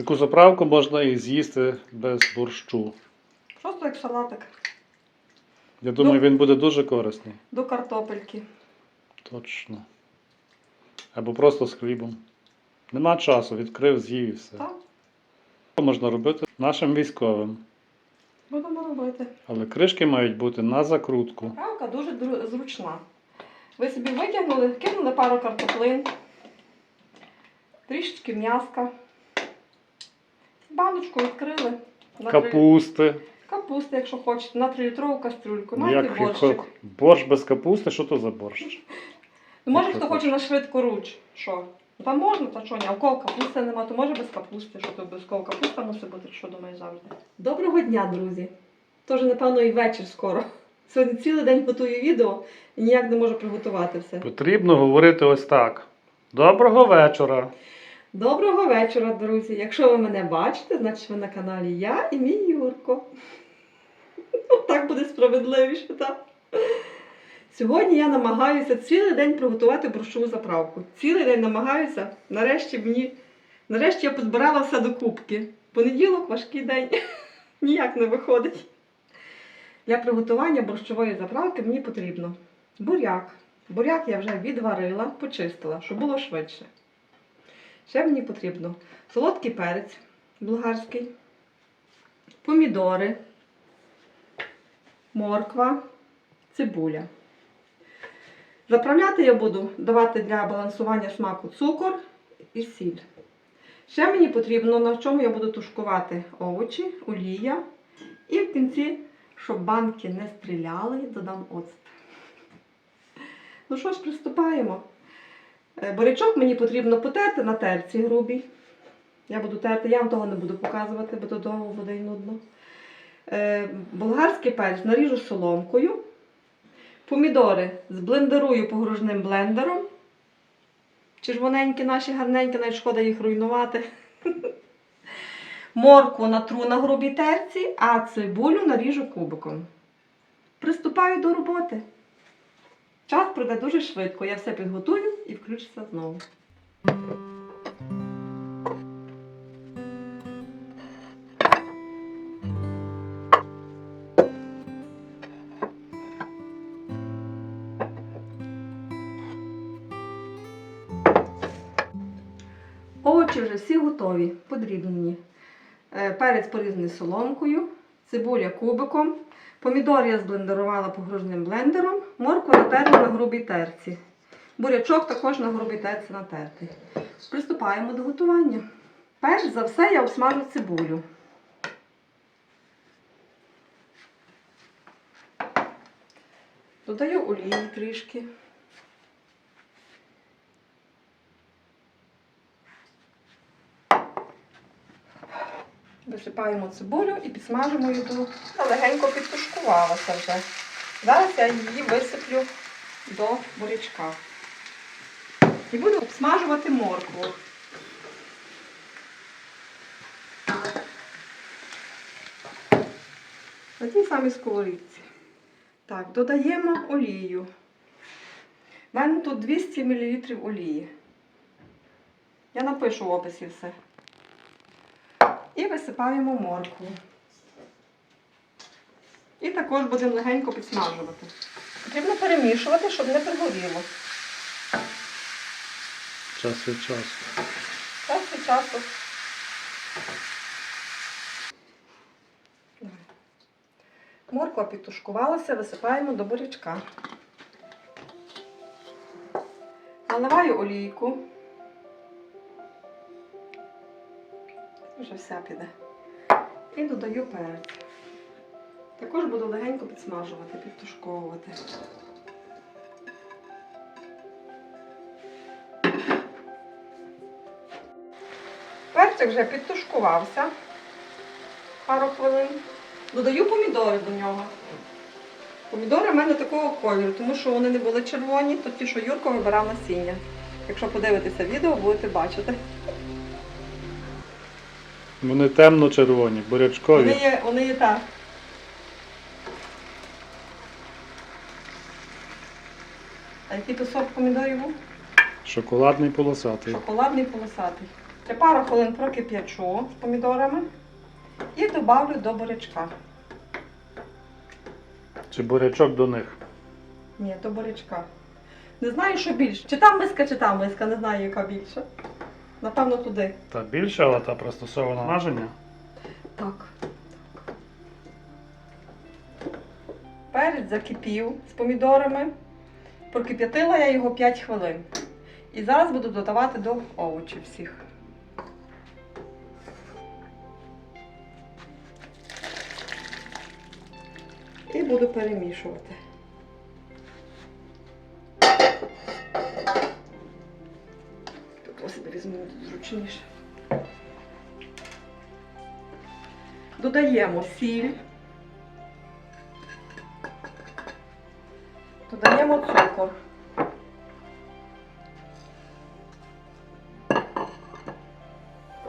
Таку заправку можна і з'їсти без борщу. Просто як салатик Я думаю, Ну. він буде дуже корисний. до картопельки. Точно. Або просто з хлібом. Нема часу, відкрив, з'їв і все. Так, Що можна робити нашим військовим. будемо робити. Але кришки мають бути на закрутку. Правка дуже дру- зручна. Ви собі витягнули, кинули пару картоплин, трішечки м'яска, баночку відкрили. На три- Капусти. Капусти, якщо хочете, на 3-літрову кастрюльку. Маєте Як, борщик. борщ без капусти, що то за борщ? Ну, може, хто хоче на швидку руч. Що? Ну, Там можна, та що ні, а у кого капусти нема, то може без капусти, що то без кого капуста мусить бути, що думаєш завжди. Доброго дня, друзі! Тож, напевно, і вечір скоро. Сьогодні цілий день готую відео і ніяк не можу приготувати все. Потрібно говорити ось так. Доброго вечора. Доброго вечора, друзі! Якщо ви мене бачите, значить ви на каналі я і мій Юрко. Так буде справедливіше, так? Сьогодні я намагаюся цілий день приготувати борщову заправку. Цілий день намагаюся. Нарешті мені. Нарешті я позбирала все до кубки. Понеділок важкий день. Ніяк не виходить. Для приготування борщової заправки мені потрібно буряк. Буряк я вже відварила, почистила, щоб було швидше. Ще мені потрібно солодкий перець болгарський, помідори, морква, цибуля. Заправляти я буду давати для балансування смаку цукор і сіль. Ще мені потрібно, на чому я буду тушкувати овочі, олія. І в кінці, щоб банки не стріляли, додам оцет. Ну що ж, приступаємо. Е, Бурячок мені потрібно потерти на терці грубій. Я буду терти, я вам того не буду показувати, бо то довго буде і нудно. Е, Болгарський перець наріжу соломкою. Помідори зблендерую погружним блендером. Червоненькі наші гарненькі, навіть шкода їх руйнувати. Морку натру на грубій терці, а цибулю наріжу кубиком. Приступаю до роботи. Час пройде дуже швидко. Я все підготую і включуся знову. Овочі вже всі готові, подрібнені. Е, Перець порізаний соломкою, цибуля кубиком, помідор я зблендерувала погружним блендером, моркву натерла на грубій терці. Бурячок також на грубій терці натертий. Приступаємо до готування. Перш за все я обсмажу цибулю. Додаю олії трішки. Висипаємо цибулю і підсмажимо її до. Легенько підтушкувалася вже. Зараз я її висиплю до бурячка. І буду обсмажувати моркву. На тій самій сковорідці. Так, додаємо олію. У мене тут 200 мл олії. Я напишу в описі все. І висипаємо моркву. І також будемо легенько підсмажувати. Потрібно перемішувати, щоб не пригоріло. Час від часу. Час від часу. Морква підтушкувалася, висипаємо до бурячка. Наливаю олійку. Вже вся піде. І додаю перець. Також буду легенько підсмажувати, підтушковувати. Перчик вже підтушкувався пару хвилин. Додаю помідори до нього. Помідори в мене такого кольору, тому що вони не були червоні, то ті, що Юрко вибирав насіння. Якщо подивитеся відео, будете бачити. Вони темно-червоні, бурячкові. Вони є, вони є так. А який то сорт помідорів був? Шоколадний полосатий. Шоколадний полосатий. Ще пару хвилин прокип'ячу з помідорами і добавлю до бурячка. Чи бурячок до них? Ні, до бурячка. Не знаю, що більше. Чи там миска, чи там миска, не знаю, яка більша. Напевно, туди. Та більше, але та пристосована маження. Так. Перець закипів з помідорами. Прокип'ятила я його 5 хвилин. І зараз буду додавати до овочів всіх. І буду перемішувати. Зручніше. Додаємо сіль. Додаємо цукор.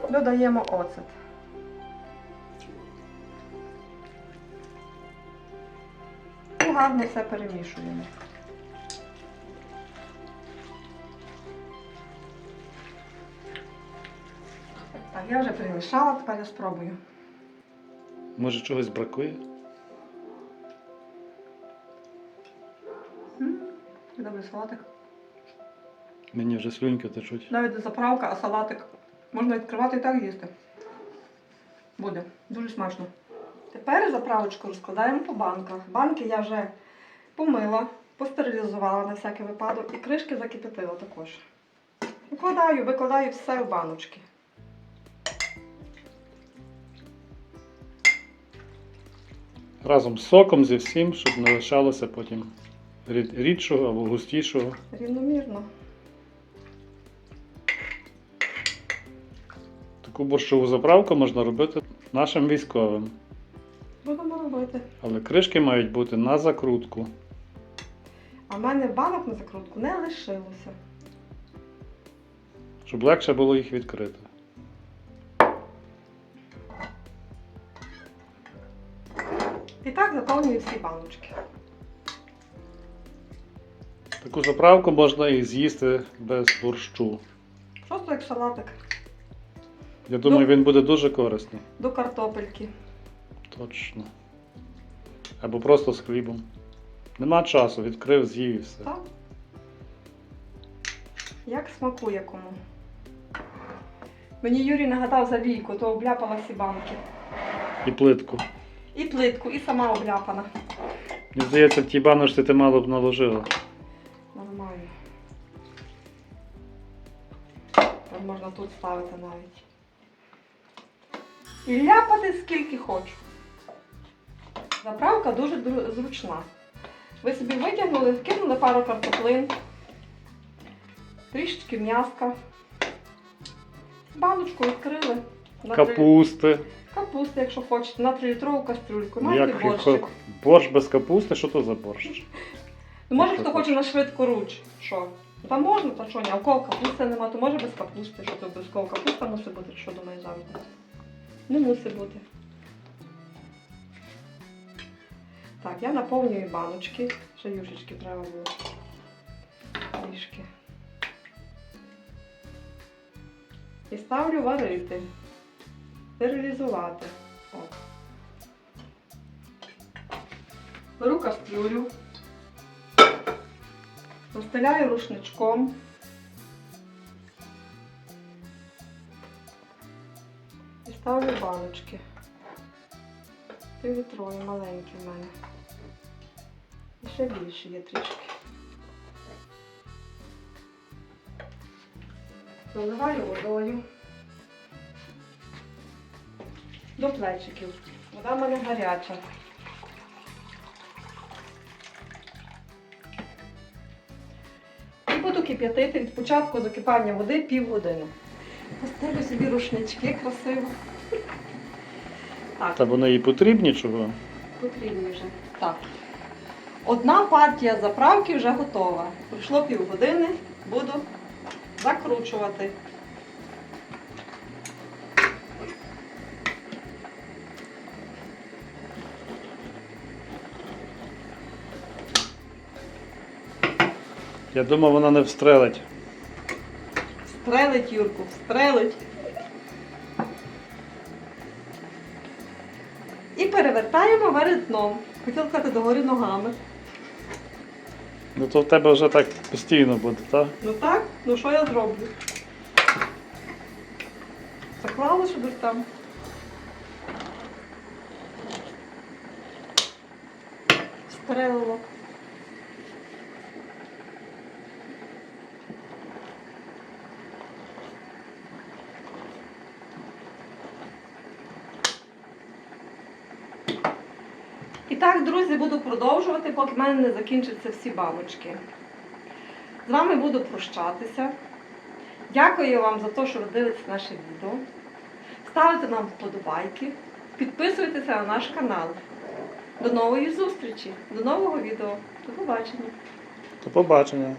Додаємо оцет. І гарно все перемішуємо. Так, я вже перемішала, тепер я спробую. Може чогось бракує? Добрий салатик. Мені вже слюнки течуть. Навіть заправка, а салатик. Можна відкривати і так їсти. Буде. Дуже смачно. Тепер заправочку розкладаємо по банках. Банки я вже помила, постерилізувала на всякий випадок і кришки закипятила також. Викладаю, викладаю все в баночки. Разом з соком зі всім, щоб не лишалося потім рідшого або густішого. Рівномірно. Таку борщову заправку можна робити нашим військовим. Будемо робити. Але кришки мають бути на закрутку. А в мене банок на закрутку не лишилося. Щоб легше було їх відкрити. І всі баночки. Таку заправку можна і з'їсти без борщу. Просто як салатик Я думаю, Ну. він буде дуже корисний. до картопельки. Точно. Або просто з хлібом. Нема часу, відкрив, з'їв і все. Так. Як смакує кому. Мені Юрій нагадав за війку, то обляпала всі банки. І плитку. І плитку, і сама обляпана. Мені здається, в тій баночці ти мало б наложила. Нормально. Тепер можна тут ставити навіть. І ляпати скільки хочу. Заправка дуже зручна. Ви собі витягнули, кинули пару картоплин, трішечки м'яска, баночку відкрили. На три- Капусти. Капусти, якщо хочете, на 3-літрову кастрюльку. Маєте Як борщик. борщ без капусти, що то за борщ? Ну, може, хто хоче на швидку руч. Що? Та можна, та що ні, а у кого капусти нема, то може без капусти, що то обов'язково капуста мусить бути, що думаєш завжди. Не мусить бути. Так, я наповнюю баночки. Ще юшечки треба було. Трішки. І ставлю варити. Стерилізувати. О. Беру кастрюлю. Застеляю рушничком. І ставлю баночки. Півлітрові, маленькі в мене. І ще більше є трішки. Заливаю водою. До плечиків. Вода в мене гаряча. І буду кип'ятити від початку закипання води півгодини. Поставлю собі рушнички красиво. Так, Та вони і потрібні чого. потрібні вже. Так. Одна партія заправки вже готова. Пройшло півгодини, буду закручувати. Я думаю, вона не встрелить. Встрелить, Юрку, встрелить. І перевертаємо вверх дном. Хотіла сказати догорі ногами. Ну то в тебе вже так постійно буде, так? Ну так, ну що я зроблю? Заклала, щоб там. Стрелило. Друзі, буду продовжувати, поки в мене не закінчаться всі бабочки. З вами буду прощатися. Дякую вам за те, що ви дивитесь наше відео. Ставте нам вподобайки, підписуйтеся на наш канал. До нової зустрічі, до нового відео. До побачення. До побачення.